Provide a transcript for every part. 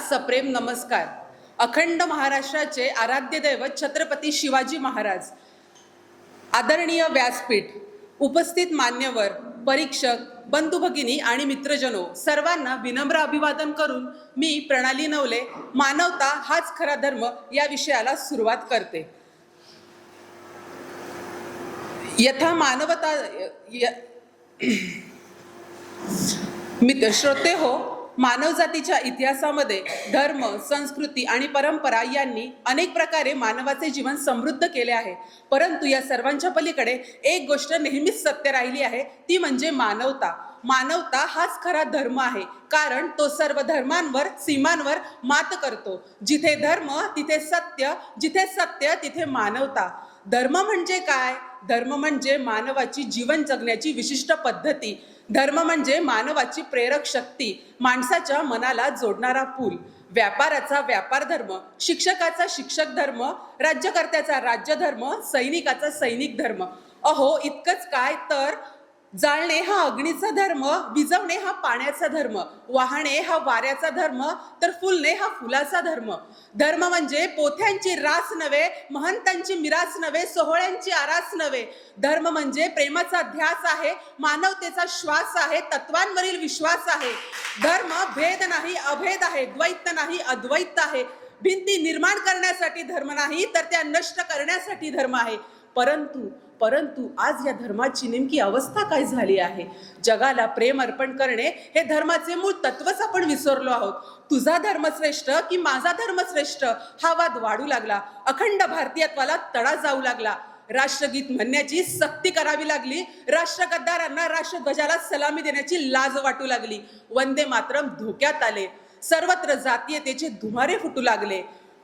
सप्रेम नमस्कार. अखंड महाराष्ट्राचे आराध्य दैवत छत्रपती शिवाजी महाराज आदरणीय व्यासपीठ उपस्थित मान्यवर परीक्षक बंधू भगिनी आणि मित्रजनो सर्वांना विनम्र अभिवादन करून मी प्रणाली नवले मानवता हाच खरा धर्म या विषयाला सुरुवात करते. यथा मानवता य- मित्र श्रोते हो मानवजातीच्या इतिहासामध्ये धर्म संस्कृती आणि परंपरा यांनी अनेक प्रकारे मानवाचे जीवन समृद्ध केले आहे. परंतु या सर्वांच्या पलीकडे एक गोष्ट नेहमीच सत्य राहिली आहे ती म्हणजे मानवता. मानवता हाच खरा धर्म आहे कारण तो सर्व धर्मांवर सीमांवर मात करतो. जिथे धर्म तिथे सत्य जिथे सत्य तिथे मानवता. धर्म म्हणजे काय? धर्म म्हणजे मानवाची जीवन जगण्याची विशिष्ट पद्धती. धर्म म्हणजे मानवाची प्रेरक शक्ती माणसाच्या मनाला जोडणारा पूल. व्यापाराचा व्यापार धर्म शिक्षकाचा शिक्षक धर्म राज्यकर्त्याचा राज्य धर्म सैनिकाचा सैनिक धर्म. अहो इतकंच काय? तर जाळणे हा अग्नीचा धर्म विजवणे हा पाण्याचा धर्म वाहणे हा वाऱ्याचा धर्म तर फुलणे हा फुलाचा धर्म. धर्म म्हणजे पोथ्यांची रास नव्हे महंतांची मिरास नव्हे सोहळ्यांची आरास नव्हे. धर्म म्हणजे प्रेमाचा ध्यास आहे मानवतेचा श्वास आहे तत्वांवरील विश्वास आहे. धर्म भेद नाही अभेद आहे द्वैत नाही अद्वैत आहे. भिंती निर्माण करण्यासाठी धर्म नाही तर त्या नष्ट करण्यासाठी धर्म आहे. परंतु परंतु आज या धर्माची नेमकी अवस्था काय झाली आहे? जगाला प्रेम अर्पण करणे हे धर्माचे मूळ तत्वच आपण विसरलो आहोत. तुझा धर्म श्रेष्ठ की माझा धर्म श्रेष्ठ? हा वाद वाढू लागला. अखंड भारतीयत्वाला तडा जाऊ लागला. राष्ट्रगीत म्हणण्याची सक्ती करावी लागली. राष्ट्रगद्दारांना राष्ट्रध्वजाला सलामी देण्याची लाज वाटू लागली. वंदे मातरम धोक्यात आले. सर्वत्र जातीयतेचे धुमारे फुटू लागले.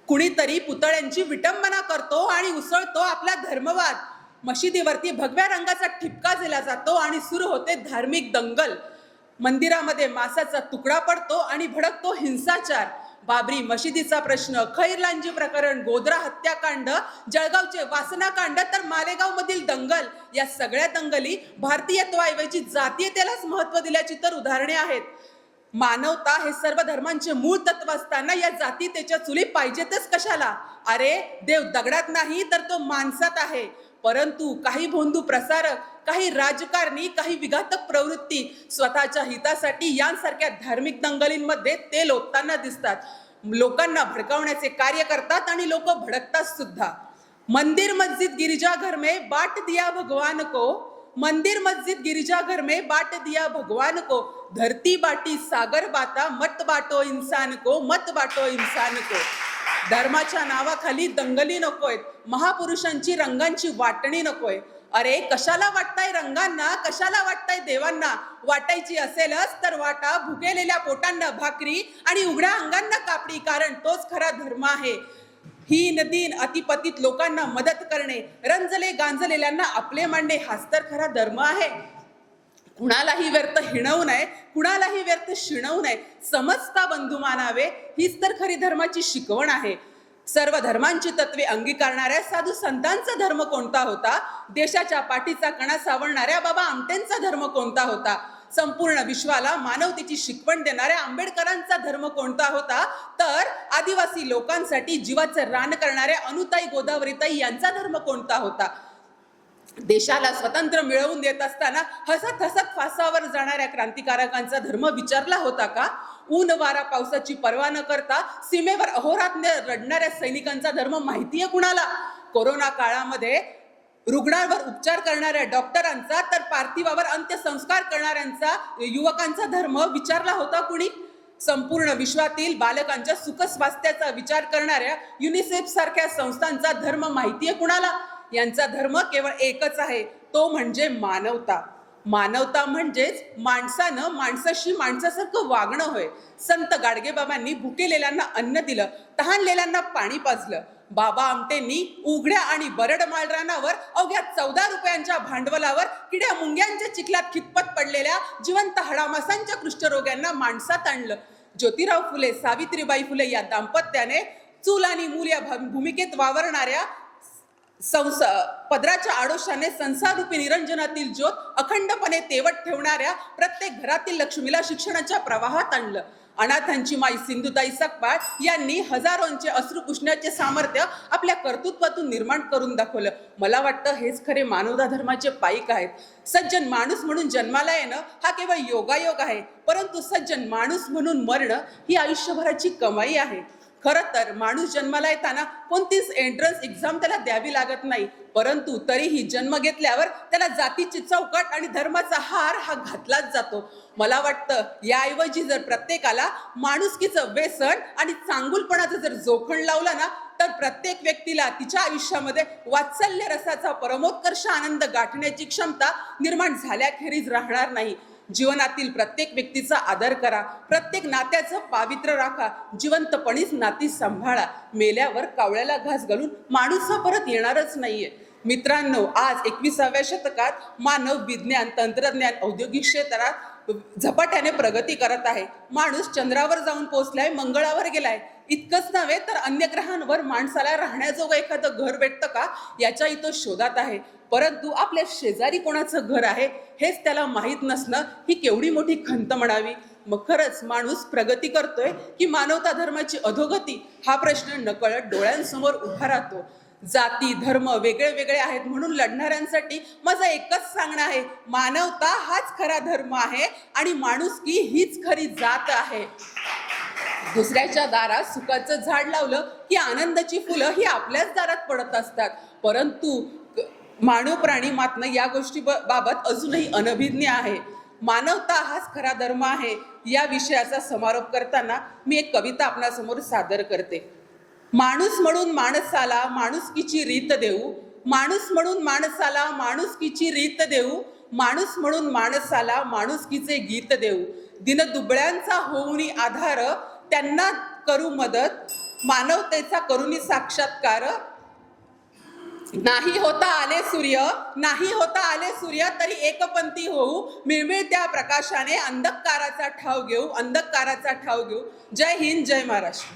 कुणीतरी पुतळ्यांची विटंबना करतो आणि उसळतो आपला धर्मवाद. मशिदीवरती भगव्या रंगाचा ठिपका दिला जातो आणि सुरू होते धार्मिक दंगल. मंदिरामध्ये मासाचा तुकडा पडतो आणि भडकतो हिंसाचार. बाबरी मशिदीचा प्रश्न खैरलांजी प्रकरण गोधरा हत्याकांड जळगावचे वासनाकांड तर मालेगावमधील दंगल. या सगळ्या दंगली भारतीयत्वाऐवजी जातीयतेलाच महत्त्व दिल्याची तर उदाहरणे आहेत. मानवता हे सर्व धर्मांचे मूळ तत्व असताना या जातीतेच्या चुली पाहिजेतच कशाला? अरे देव दगडात नाही तर तो माणसात आहे. परंतु काही भोंदू प्रसारक काही राजकारणी काही विघातक प्रवृत्ती स्वतःच्या हितासाठी यांसारख्या धार्मिक दंगलींमध्ये ते लोकताना दिसतात. लोकांना भडकावण्याचे कार्य करतात आणि लोक भडकतात सुद्धा. मंदिर मस्जिद गिरिजाघर में बाट दिया भगवान को मंदिर मस्जिद गिरिजाघर में बाट दिया भगवान को धरती बाटी सागर बाता मत बाटो इंसान को मत बाटो इंसान को. धर्माच्या नावाखाली दंगली नकोय. महापुरुषांची रंगांची वाटणी नकोय. अरे कशाला वाटताय रंगांना? कशाला वाटताय देवांना? वाटायची असेलच तर वाटा भुकेलेल्या पोटांना भाकरी आणि उघड्या अंगांना कापडी कारण तोच खरा धर्म आहे. हीन दिन अतिपतीत लोकांना मदत करणे रंजले गांजलेल्यांना आपले मांडणे हाच तर खरा धर्म आहे. कुणालाही व्यर्थ हिणवू नये कुणालाही व्यर्थ शिणवू नये समजता बंधू मानावे हीच तर खरी धर्माची शिकवण आहे. सर्व धर्मांची तत्वे अंगीकारणाऱ्या साधू संतांचा धर्म कोणता होता? देशाच्या पाठीचा कणा सावरणाऱ्या बाबा आमटेंचा धर्म कोणता होता? संपूर्ण विश्वाला मानवतेची शिकवण देणाऱ्या आंबेडकरांचा धर्म कोणता होता? तर आदिवासी लोकांसाठी जीवाचं रान करणाऱ्या अनुताई गोदावरीताई यांचा धर्म कोणता होता? देशाला स्वतंत्र मिळवून देत असताना हसत हसत फासावर जाणाऱ्या क्रांतिकारकांचा धर्म विचारला होता का? ऊन वारा पावसाची पर्वा न करता सीमेवर अहोरात्र रडणाऱ्या सैनिकांचा धर्म माहितीये कुणाला? कोरोना काळामध्ये रुग्णांवर उपचार करणाऱ्या डॉक्टरांचा तर पार्थिवावर अंत्यसंस्कार करणाऱ्यांचा युवकांचा धर्म विचारला होता कुणी? संपूर्ण विश्वातील बालकांच्या सुखस्वास्थ्याचा विचार करणाऱ्या युनिसेफ सारख्या संस्थांचा धर्म माहितीये कुणाला? यांचा धर्म केवळ एकच आहे तो म्हणजे मानवता. मानवता म्हणजेच माणसानं माणसाशी माणसासारखं वागणं होय. संत गाडगेबाबांनी भुकेलेल्यांना अन्न दिलं तहानलेल्यांना पाणी पाजलं. बाबा आमटेंनी उघड्या आणि बरड माळरानावर अवघ्या चौदा रुपयांच्या भांडवलावर किड्या मुंग्यांच्या चिखलात खितपत पडलेल्या जिवंत हडामासांच्या कुष्ठरोग्यांना माणसात आणलं. ज्योतिराव फुले सावित्रीबाई फुले या दाम्पत्याने चूल आणि मूल या भूमिकेत वावरणाऱ्या संस पदराच्या आडोशाने संसारूपी निरंजनातील ज्योत अखंडपणे तेवट ठेवणाऱ्या प्रत्येक घरातील लक्ष्मीला शिक्षणाच्या प्रवाहात आणलं. अनाथांची माई सिंधुताई सकपाळ यांनी हजारोंचे अश्रू पुसण्याचे सामर्थ्य आपल्या कर्तृत्वातून निर्माण करून दाखवलं. मला वाटतं हेच खरे मानवता धर्माचे पाईक आहेत. सज्जन माणूस म्हणून जन्माला येणं हा केवळ योगायोग आहे. परंतु सज्जन माणूस म्हणून मरणं ही आयुष्यभराची कमाई आहे. खरं तर माणूस जन्माला येताना कोणतीच एंट्रन्स एक्झाम त्याला द्यावी लागत नाही. परंतु तरीही जन्म घेतल्यावर त्याला जातीची चौकट आणि धर्माचा हार हा घातलाच जातो. मला वाटतं याऐवजी जर प्रत्येकाला माणुसकीचं व्यसन आणि चांगुलपणाचं जर जोखण लावलं ना तर प्रत्येक व्यक्तीला तिच्या आयुष्यामध्ये वात्सल्य रसाचा परमोत्कर्ष आनंद गाठण्याची क्षमता निर्माण झाल्याखेरीज राहणार नाही. जीवनातील प्रत्येक व्यक्तीचा आदर करा. प्रत्येक नात्याचं पावित्र्य राखा. जिवंतपणीच नाती सांभाळा. मेल्यावर कावळ्याला घास घालून माणूस हा परत येणारच नाहीये. मित्रांनो आज एकविसाव्या शतकात मानव विज्ञान तंत्रज्ञान औद्योगिक क्षेत्रात झपाट्याने प्रगती करत आहे. माणूस चंद्रावर जाऊन पोहोचलाय मंगळावर गेलाय. इतकंच नव्हे तर अन्य ग्रहांवर माणसाला राहण्याजोगं एखादं घर भेटतं का? याच्याही तो शोधात आहे. परंतु आपल्या शेजारी कोणाचं घर आहे हेच त्याला माहीत नसणं ही केवढी मोठी खंत म्हणावी? मग खरंच माणूस प्रगती करतोय की मानवता धर्माची अधोगती? हा प्रश्न नकळत डोळ्यांसमोर उभा राहतो. जाती धर्म वेगळे वेगळे आहेत म्हणून लढणाऱ्यांसाठी माझं एकच सांगणं आहे मानवता हाच खरा धर्म आहे आणि माणुसकी हीच खरी जात आहे. दुसऱ्याच्या दारात सुखाचं झाड लावलं की आनंदाची फुलं ही आपल्याच दारात पडत असतात. परंतु मानव प्राणी मात्र या गोष्टी ब- बाबत अजूनही अनभिज्ञ आहे. मानवता हाच खरा धर्म आहे. या विषयाचा समारोप करताना मी एक कविता आपणासमोर सादर करते. माणूस म्हणून माणसाला माणुसकीची रीत देऊ. माणूस म्हणून माणसाला माणुसकीची रीत देऊ. माणूस म्हणून माणसाला माणुसकीचे गीत देऊ. दिन दुबळ्यांचा होऊनी आधार त्यांना करू मदत. मानवतेचा करुणी साक्षात्कार. नाही होता आले सूर्य. नाही होता आले सूर्य तरी एकपंथी होऊ. मिळमिळत्या प्रकाशाने अंधकाराचा ठाव घेऊ. अंधकाराचा ठाव घेऊ. जय हिंद जय महाराष्ट्र.